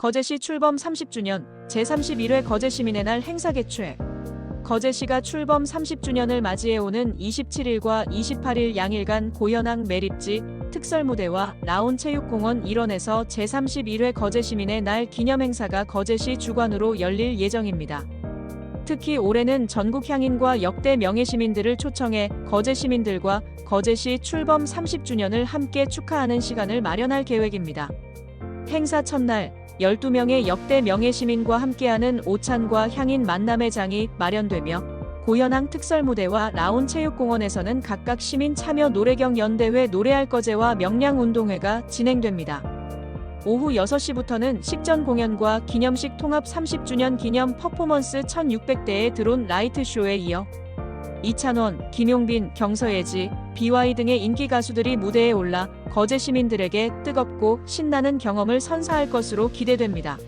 거제시 출범 30주년 제31회 거제시민의 날 행사 개최 거제시가 출범 30주년을 맞이해 오는 27일과 28일 양일간 고현항 매립지 특설무대와 라온체육공원 일원에서 제31회 거제시민의 날 기념행사가 거제시 주관으로 열릴 예정입니다. 특히 올해는 전국 향인과 역대 명예시민들을 초청해 거제시민들과 거제시 출범 30주년을 함께 축하하는 시간을 마련할 계획입니다. 행사 첫날 12명의 역대 명예시민과 함께하는 오찬과 향인 만남의 장이 마련되며 고현항 특설무대와 라온체육공원에서는 각각 시민 참여 노래경 연대회 노래할 거제와 명량운동회가 진행됩니다. 오후 6시부터는 식전 공연과 기념식 통합 30주년 기념 퍼포먼스 1600대의 드론 라이트쇼에 이어 이찬원, 김용빈, 경서예지, BY 등의 인기 가수들이 무대에 올라 거제 시민들에게 뜨겁고 신나는 경험을 선사할 것으로 기대됩니다.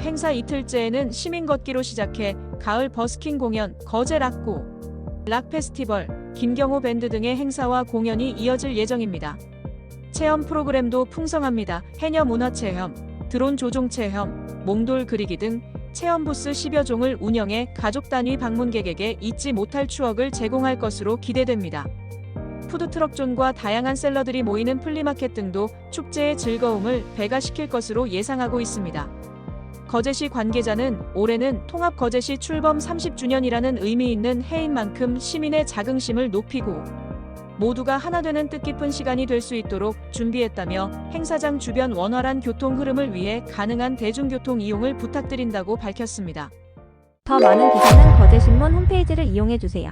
행사 이틀째에는 시민 걷기로 시작해 가을 버스킹 공연, 거제 락고, 락 페스티벌, 김경호 밴드 등의 행사와 공연이 이어질 예정입니다. 체험 프로그램도 풍성합니다. 해녀 문화 체험, 드론 조종 체험, 몽돌 그리기 등 체험 부스 10여 종을 운영해 가족 단위 방문객에게 잊지 못할 추억을 제공할 것으로 기대됩니다. 푸드트럭존과 다양한 셀러들이 모이는 플리마켓 등도 축제의 즐거움을 배가시킬 것으로 예상하고 있습니다. 거제시 관계자는 올해는 통합 거제시 출범 30주년이라는 의미 있는 해인 만큼 시민의 자긍심을 높이고 모두가 하나 되는 뜻깊은 시간이 될 수 있도록 준비했다며 행사장 주변 원활한 교통 흐름을 위해 가능한 대중교통 이용을 부탁드린다고 밝혔습니다. 더 많은 기사는 거제신문 홈페이지를 이용해 주세요.